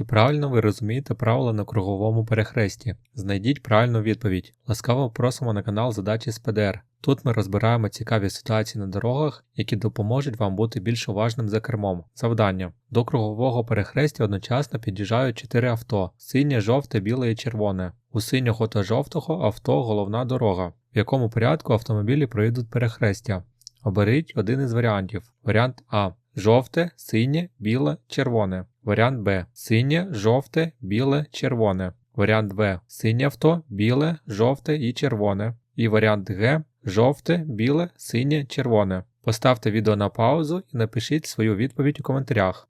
Чи правильно ви розумієте правила на круговому перехресті? Знайдіть правильну відповідь. Ласкаво просимо на канал Задачі з ПДР. Тут ми розбираємо цікаві ситуації на дорогах, які допоможуть вам бути більш уважним за кермом. Завдання. До кругового перехрестя одночасно під'їжджають 4 авто: синє, жовте, біле і червоне. У синього та жовтого авто головна дорога, в якому порядку автомобілі проїдуть перехрестя. Оберіть один із варіантів. Варіант А. Жовте, синє, біле, червоне. Варіант Б. Синє, жовте, біле, червоне. Варіант В. Синє авто, біле, жовте і червоне. І варіант Г. Жовте, біле, синє, червоне. Поставте відео на паузу і напишіть свою відповідь у коментарях.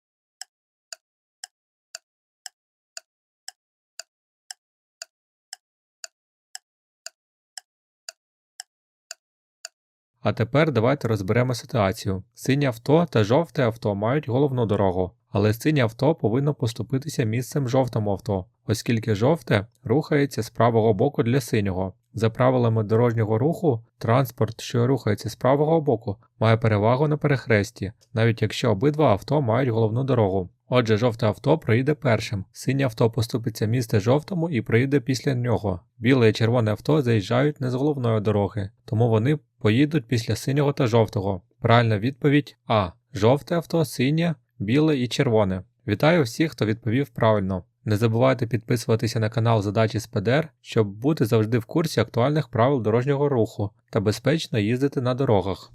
А тепер давайте розберемо ситуацію. Синє авто та жовте авто мають головну дорогу, але синє авто повинно поступитися місцем жовтому авто, оскільки жовте рухається з правого боку для синього. За правилами дорожнього руху, транспорт, що рухається з правого боку, має перевагу на перехресті, навіть якщо обидва авто мають головну дорогу. Отже, жовте авто проїде першим, синє авто поступиться місце жовтому і проїде після нього. Біле і червоне авто заїжджають не з головної дороги, тому вони поїдуть після синього та жовтого. Правильна відповідь А. Жовте авто, синє, біле і червоне. Вітаю всіх, хто відповів правильно. Не забувайте підписуватися на канал Задачі з ПДР, щоб бути завжди в курсі актуальних правил дорожнього руху та безпечно їздити на дорогах.